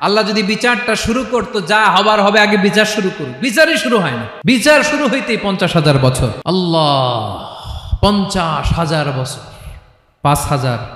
আল্লাহ যদি বিচারটা শুরু করতো, যা হবার হবে আগে বিচার শুরু করুক। বিচারই শুরু হয় না। বিচার শুরু হইতেই পঞ্চাশ হাজার বছর। আল্লাহ, পঞ্চাশ হাজার বছর। পাঁচ হাজার।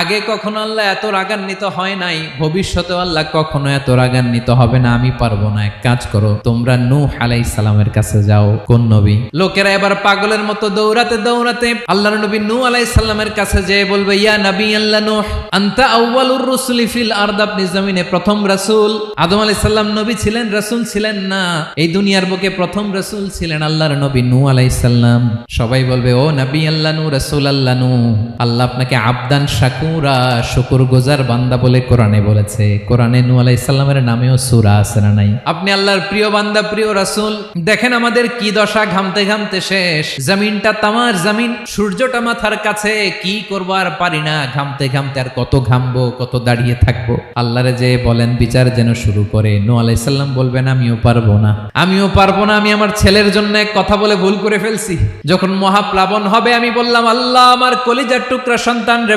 আগে কখনো আল্লাহ এত রাগান্বিত হয় নাই ভবিষ্যতে আল্লাহ কখনো এত রাগান্বিত হবে না, আমি পারব না। এক কাজ করো, তোমরা নূহ আলাইহিস সালামের কাছে যাও, কোন নবী? লোকেরা এবার পাগলের মতো দৌড়াতে দৌড়াতে আল্লাহর নবী নূহ আলাইহিস সালামের কাছে যেয়ে বলবে, ইয়া নবী আল্লাহ নূহ, আনতা আউয়ালুর রুসুলি ফিল আরদ, আপনি জমিনে প্রথম রাসূল। আদম আলাইহিস সালাম নবী ছিলেন, রাসূল ছিলেন না। এই দুনিয়ার বুকে প্রথম রাসূল ছিলেন আল্লাহর নবী নু আলাইহিস সালাম। সবাই বলবে, ও নবী আল্লাহ নু রাসূল আল্লাহ নু আল্লাহ আপনাকে আবদান শাকুরা শুকুর গোজার বান্দা বলে কোরআনে বলেছে। কোরআনে নূহ আলাইহিস সালামের নামেও সূরা আছে না নাই? আপনি আল্লাহর প্রিয় বান্দা, প্রিয় রাসূল, দেখেন আমাদের কি দশা ঘামতে ঘামতে শেষ। জমিনটা তামার জমিন, সূর্যটা মাথার কাছে, কি করব আর পারি না, ঘামতে ঘামতে আর কত ঘামবো, কত দাঁড়িয়ে থাকব। আল্লাহরে যে বলেন, বিচার যেন শুরু করে। নূ আলাইসাল্লাম বলবেন আমিও পারব না। আমিও পারব না, আমি আমার ছেলের জন্য এক কথা বলে ভুল করে ফেলছি। যখন মহাপ্লাবন হবে, আমি বললাম, আল্লাহ, আমার কলিজার টুকরা সন্তান রে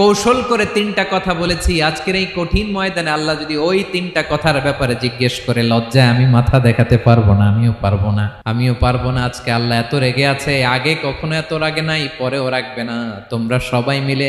কৌশল করে তিনটা কথা বলেছি। আজকের এই কঠিন ময়দানে আল্লাহ যদি ওই তিনটা কথার ব্যাপারে জিজ্ঞেস করে, লজ্জায় আমি মাথা দেখাতে পারব না, আমিও পারব না, আমিও পারব না, আজকে আল্লাহ এত রেগে আছে, আগে কখনো এত রাগে নাই, পরেও রাখবে না। তোমরা সবাই মিলে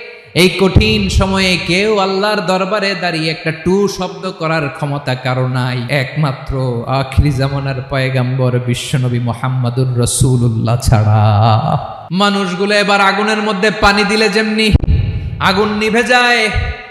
এই কঠিন সময়ে কেউ আল্লাহর দরবারে দাঁড়িয়ে একটা টু শব্দ করার ক্ষমতা কারও নাই। একমাত্র আখরি জামানার পয়গাম্বর বিশ্বনবী মোহাম্মদুর রসুল্লাহ ছাড়া। মানুষগুলো এবার আগুনের মধ্যে পানি দিলে যেমনি আগুন নিভে যায়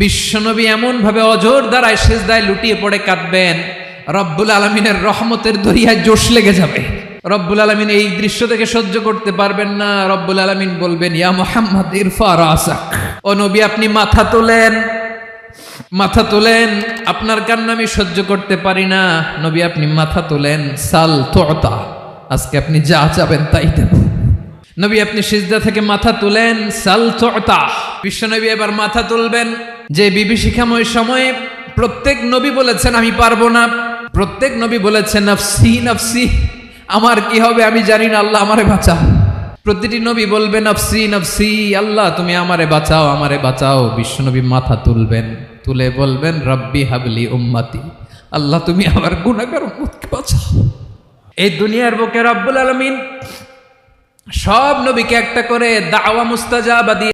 বিশ্বনবী এমন ভাবে অজোর দ্বারায় সেজদায় লুটিয়ে পড়ে কাঁদবেন, রব্বুল আলমিনের রহমতের দরিয়ায় জোশ লেগে যাবে। রব্বুল আলমিন এই দৃশ্য থেকে সহ্য করতে পারবেন না। রব্বুল আলমিন বলবেন, ইয়া মোহাম্মদ, ইরফা রাসাক। ও নবী, আপনি মাথা তোলেন মাথা তোলেন, আপনার কান্না আমি সহ্য করতে পারি না। নবী, আপনি মাথা তোলেন, সাল তোতা আজকে আপনি যা চাবেন তাই দেব। নবী, আপনি সিজদা থেকে মাথা তুলেন, সাল তোতা বিশ্বনবী এবার মাথা তুলবেন যে বিভীষিকাময় সময়ে প্রত্যেক নবী বলেছেন, আমি পারব না। প্রত্যেক নবী বলেছেন, নফসি নফসি, আমার কি হবে আমি জানি না, আল্লাহ আমারে বাঁচা প্রতিটি নবী বলবে, নফসি নফসি, আল্লাহ, তুমি আমারে বাঁচাও আমারে বাঁচাও। বিশ্বনবী মাথা তুলবেন, তুলে বলবেন, রব্বি হাবলি উম্মাতি, আল্লাহ, তুমি আমার গুণাগার উম্মতকে বাঁচাও। এই দুনিয়ার বুকে রব্বুল আলমিন সব নবীকে একটা করে দাওয়া মুস্তাজাবা দিয়ে